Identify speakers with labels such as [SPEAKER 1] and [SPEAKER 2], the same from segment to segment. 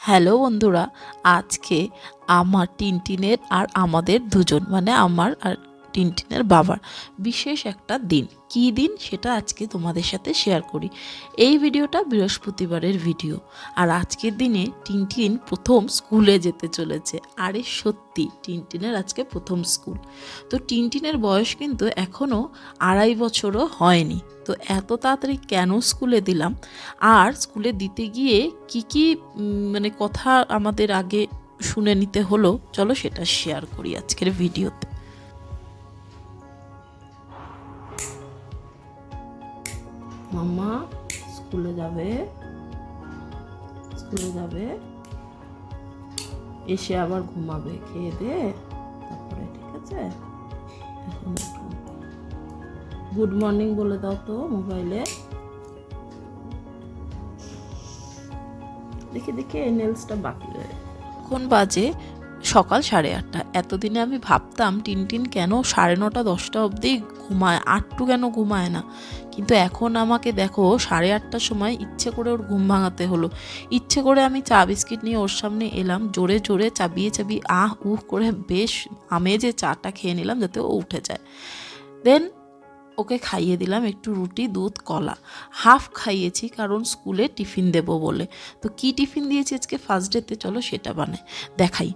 [SPEAKER 1] Hello বন্ধুরা আজকে আমার টিনটিনের আর আমাদের দুজন মানে আমার আর টিনটিনের বাবার। বিশেষ একটা দিন। কী দিন? সেটা আজকে তোমাদের সাথে শেয়ার করি। এই ভিডিওটা বৃহস্পতিবারের ভিডিও। আর আজকের দিনে টিনটিন প্রথম স্কুলে যেতে চলেছে। আরে সত্যি, টিনটিনের আজকে প্রথম স্কুল। তো টিনটিনের বয়স কিন্তু এখনও আড়াই বছরও হয়নি। তো এত তাড়াতাড়ি কেন স্কুলে দিলাম? আর স্কুলে দিতে গিয়ে কি কি মানে কথা আমাদের আগে শুনে নিতে হলো? চলো সেটা শেয়ার করি আজকের ভিডিওতে। মামা স্কুলে যাবে। স্কুলে যাবে। এসে আবার ঘুমাবে, খেয়ে দে, তারপরে ঠিক আছে? এখন গুড মর্নিং বলে দাও তো মোবাইলে দেখে দেখে নেলসটা বাকি রয়ে এখন বাজে সকাল সাড়ে আটটা। এতদিনে আমি ভাবতাম টিনটিন কেন সাড়ে নটা, দশটা অবধি ঘুমায়, আটটু কেন ঘুমায় না? কিন্তু এখন আমাকে দেখো, সাড়ে আটটার সময় ইচ্ছে করে ওর ঘুম ভাঙাতে হলো। ইচ্ছে করে আমি চা বিস্কিট নিয়ে ওর সামনে এলাম, জোরে জোরে চাবিয়ে চাবিয়ে আহ উহ করে বেশ আমেজে চাটা খেয়ে নিলাম যাতে ও উঠে যায়। দেন ওকে খাইয়ে দিলাম একটু রুটি দুধ কলা। হাফ খাইয়েছি কারণ স্কুলে টিফিন দেব বলে। তো কি টিফিন দিয়েছি আজকে? ফার্স্ট ডেতে চলো সেটা বানাই। দেখাই।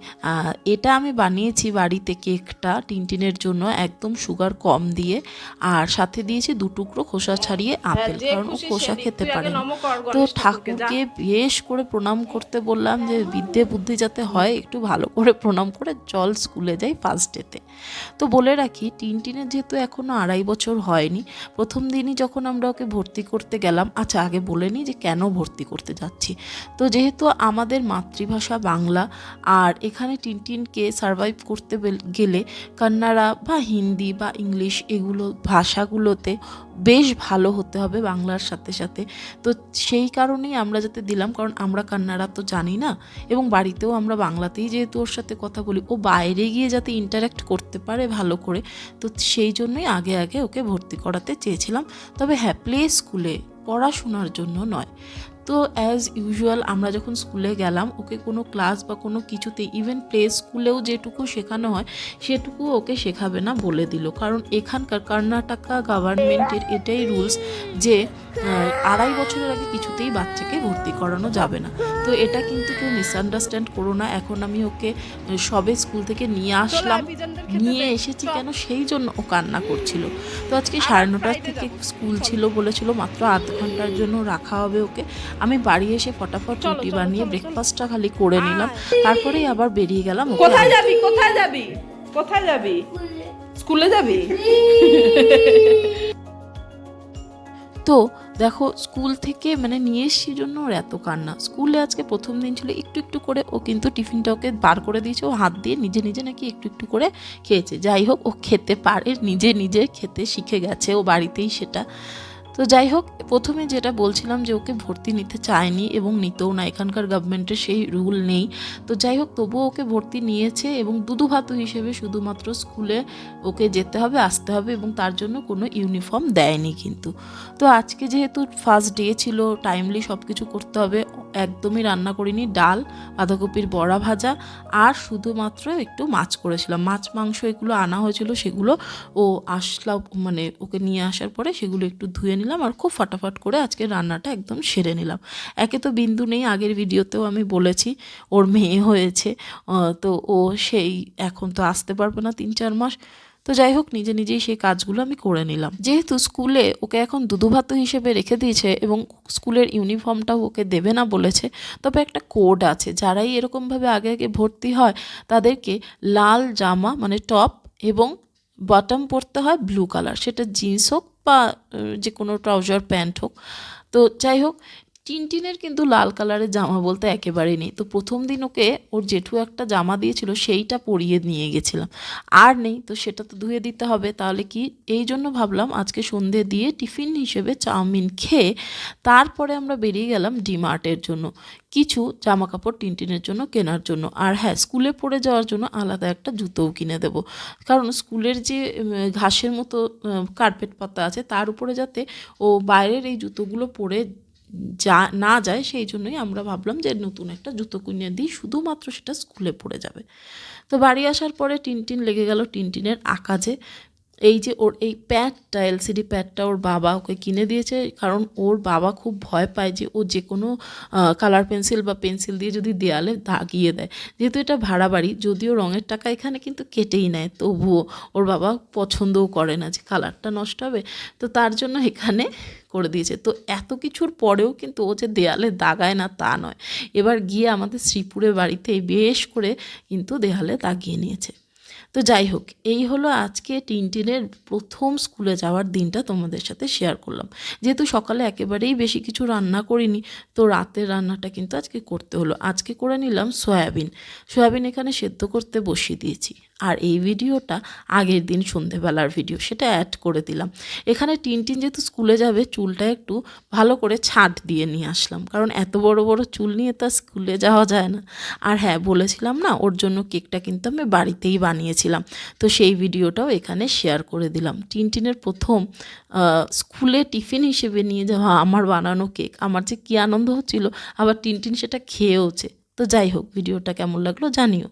[SPEAKER 1] এটা আমি বানিয়েছি বাড়িতে কেকটা টিনটিনের জন্য একদম সুগার কম দিয়ে। আর সাথে দিয়েছি দু টুকরো খোসা ছাড়িয়ে আপেল কারণ ও খোসা খেতে পারে না তো ঠাকুরকে বেশ করে প্রণাম করতে বললাম যে বিদ্যে বুদ্ধি যাতে হয় একটু ভালো করে প্রণাম করে চল স্কুলে যাই ফার্স্ট ডেতে তো। বলে রাখি টিনটিনের যেহেতু এখনও আড়াই বছর হয়নি। প্রথম দিনই যখন আমরা ওকে ভর্তি করতে গেলাম আচ্ছা আগে বলে নিই যে কেন ভর্তি করতে যাচ্ছি? তো যেহেতু আমাদের মাতৃভাষা বাংলা, আর এখানে টিনটিনকে সারভাইভ করতে গেলে কান্নাড়া বা হিন্দি বা ইংলিশ এগুলো ভাষাগুলোতে বেশ ভালো হতে হবে বাংলার সাথে সাথে। তো সেই কারণেই আমরা যাতে দিলাম, কারণ আমরা কান্নাড়া তো জানি না। এবং বাড়িতেও আমরা বাংলাতেই যেহেতু ওর সাথে কথা বলি, ও বাইরে গিয়ে যাতে ইন্টারাক্ট করতে পারে ভালো করে, তো সেই জন্যই আগে আগে ওকে ভর্তি করাতে চেয়েছিলাম। তবে হ্যাঁ প্লে স্কুলে পড়াশোনার জন্য নয়। তো অ্যাজ ইউজুয়াল আমরা যখন স্কুলে গেলাম, ওকে কোনো ক্লাস বা কোনো কিছুতে ইভেন প্লে স্কুলেও যেটুকু শেখানো হয়, সেটুকু ওকে শেখাবে না বলে দিল। কারণ এখানকার কর্ণাটকা গভর্নমেন্টের এটাই রুলস যে আড়াই বছরের আগে কিছুতেই বাচ্চাকে ভর্তি করানো যাবে না। তো এটা কিন্তু কেউ মিসআন্ডারস্ট্যান্ড করো না। এখন আমি ওকে সবে স্কুল থেকে নিয়ে আসলাম। নিয়ে এসেছি কেন? সেই জন্য ও কান্না করছিল। তো আজকে সাড়ে নটার থেকে স্কুল ছিল বলেছিল মাত্র আধ ঘণ্টার জন্য রাখা হবে ওকে। আমি বাড়ি এসে ফটাফট রুটি বানিয়ে ব্রেকফাস্টটা খালি করে নিলাম। তারপরেই আবার বেরিয়ে গেলাম
[SPEAKER 2] কোথায় যাবি? কোথায় যাবি? কোথায় যাবি? স্কুলে যাবি?
[SPEAKER 1] তো দেখো স্কুল থেকে মানে নিয়ে এসছি জন্য ওর এত কান্না। স্কুলে আজকে প্রথম দিন ছিল একটু একটু করে ও কিন্তু টিফিনটা ওকে বার করে দিয়েছে। ও হাত দিয়ে নিজে নিজে নাকি একটু একটু করে খেয়েছে। যাই হোক, ও খেতে পারে, নিজে নিজে খেতে শিখে গেছে। ও বাড়িতেই সেটা। তো যাই হোক, প্রথমে যেটা বলছিলাম যে ওকে ভর্তি নিতে চায়নি এবং নিতেও না, এখানকার গভর্নমেন্টের সেই রুল নেই। তো যাই হোক, তবুও ওকে ভর্তি নিয়েছে এবং দুদু ভাতু হিসেবে শুধুমাত্র স্কুলে ওকে যেতে হবে, আসতে হবে এবং তার জন্য কোনো ইউনিফর্ম দেয়নি কিন্তু। তো আজকে যেহেতু ফার্স্ট ডে ছিল টাইমলি সব কিছু করতে হবে, একদমই রান্না করিনি, ডাল, বাঁধাকপির বড়া ভাজা আর শুধুমাত্র একটু মাছ করেছিলাম। মাছ, মাংস এগুলো আনা হয়েছিল, সেগুলো ও আসলাম মানে ওকে নিয়ে আসার পরে সেগুলো একটু ধুয়ে নিলাম আর খুব ফাটাফাট করে আজকে রান্নাটা একদম সেরে নিলাম। একে তো বিন্দু নেই, আগের ভিডিওতেও আমি বলেছি, ওর মেয়ে হয়েছে তো ও সেই এখন তো আসতে পারবে না তিন চার মাস। তো যাই হোক, নিজে নিজেই সেই কাজগুলো আমি করে নিলাম। যেহেতু স্কুলে ওকে এখন দুধুভাত হিসেবে রেখে দিয়েছে এবং স্কুলের ইউনিফর্মটাও ওকে দেবে না বলেছে, তবে একটা কোড আছে, যারাই এরকমভাবে আগে আগে ভর্তি হয়, তাদেরকে লাল জামা মানে টপ এবং বটম পরতে হয় ব্লু কালার, সেটা জিন্স হোক বা যে কোনো ট্রাউজার প্যান্ট হোক। তো যাই হোক টিনটিনের কিন্তু লাল কালারের জামা বলতে একেবারেই নেই। তো প্রথম দিন ওকে ওর জেঠু একটা জামা দিয়েছিল, সেইটা পরিয়ে নিয়ে গেছিলাম। আর নেই, তো সেটা তো ধুয়ে দিতে হবে। তাহলে কি? এই জন্য ভাবলাম আজকে সন্ধে দিয়ে টিফিন হিসেবে চাউমিন খেয়ে তারপরে আমরা বেরিয়ে গেলাম ডিমার্টের জন্য। কিছু জামা কাপড় টিনটিনের জন্য কেনার জন্য। আর হ্যাঁ স্কুলে পড়ে যাওয়ার জন্য আলাদা একটা জুতোও কিনে দেবো। কারণ স্কুলের যে ঘাসের মতো কার্পেট পাতা আছে, তার উপরে যাতে ও বাইরের এই জুতোগুলো পরে যা না যায় সেই জন্যই আমরা ভাবলাম যে নতুন একটা জুতো কিনে দিই, শুধুমাত্র সেটা স্কুলে পড়ে যাবে। তো বাড়ি আসার পরে টিনটিন লেগে গেল টিনটিনের আকাজে। এই যে ওর এই প্যাডটা এলসিডি প্যাডটা ওর বাবা ওকে কিনে দিয়েছে, কারণ ওর বাবা খুব ভয় পায় যে ও যে কোনো কালার পেন্সিল বা পেন্সিল দিয়ে যদি দেয়ালে দাগিয়ে দেয়। যেহেতু এটা ভাড়া বাড়ি, যদিও রঙের টাকা এখানে কিন্তু কেটেই নেয়, তবুও ওর বাবা পছন্দও করে না যে কালারটা নষ্ট হবে, তো তার জন্য এখানে করে দিয়েছে। তো এত কিছুর পরেও কিন্তু ও যে দেয়ালে দাগায় না তা নয়। এবার গিয়ে আমাদের শ্রীপুরের বাড়িতে বেশ করে কিন্তু দেয়ালে দাগিয়ে নিয়েছে। তো যাই হোক, এই হলো আজকে টিনটিনের প্রথম স্কুলে যাওয়ার দিনটা তোমাদের সাথে শেয়ার করলাম। যেহেতু সকালে একেবারেই বেশি কিছু রান্না করিনি, তো রাতের রান্নাটা কিন্তু আজকে করতে হলো। আজকে করে নিলাম সয়াবিন। সয়াবিন এখানে সেদ্ধ করতে বসিয়ে দিয়েছি। আর এই ভিডিওটা আগের দিন সন্ধেবেলার ভিডিও, সেটা অ্যাড করে দিলাম। এখানে টিনটিন যেহেতু স্কুলে যাবে, চুলটা একটু ভালো করে ছাট দিয়ে নিয়ে আসলাম। কারণ এত বড় বড় চুল নিয়ে তো স্কুলে যাওয়া যায় না। আর হ্যাঁ বলেছিলাম না, ওর জন্য কেকটা কিন্তু আমি বাড়িতেই বানিয়েছিলাম। তো সেই ভিডিওটাও এখানে শেয়ার করে দিলাম। টিনটিনের প্রথম স্কুলে টিফিন হিসেবে নিয়ে যাওয়া আমার বানানো কেক, আমার যে কী আনন্দ হচ্ছিল, আবার টিনটিন সেটা খেয়েওছে। তো যাই হোক, ভিডিওটা কেমন লাগল জানিও।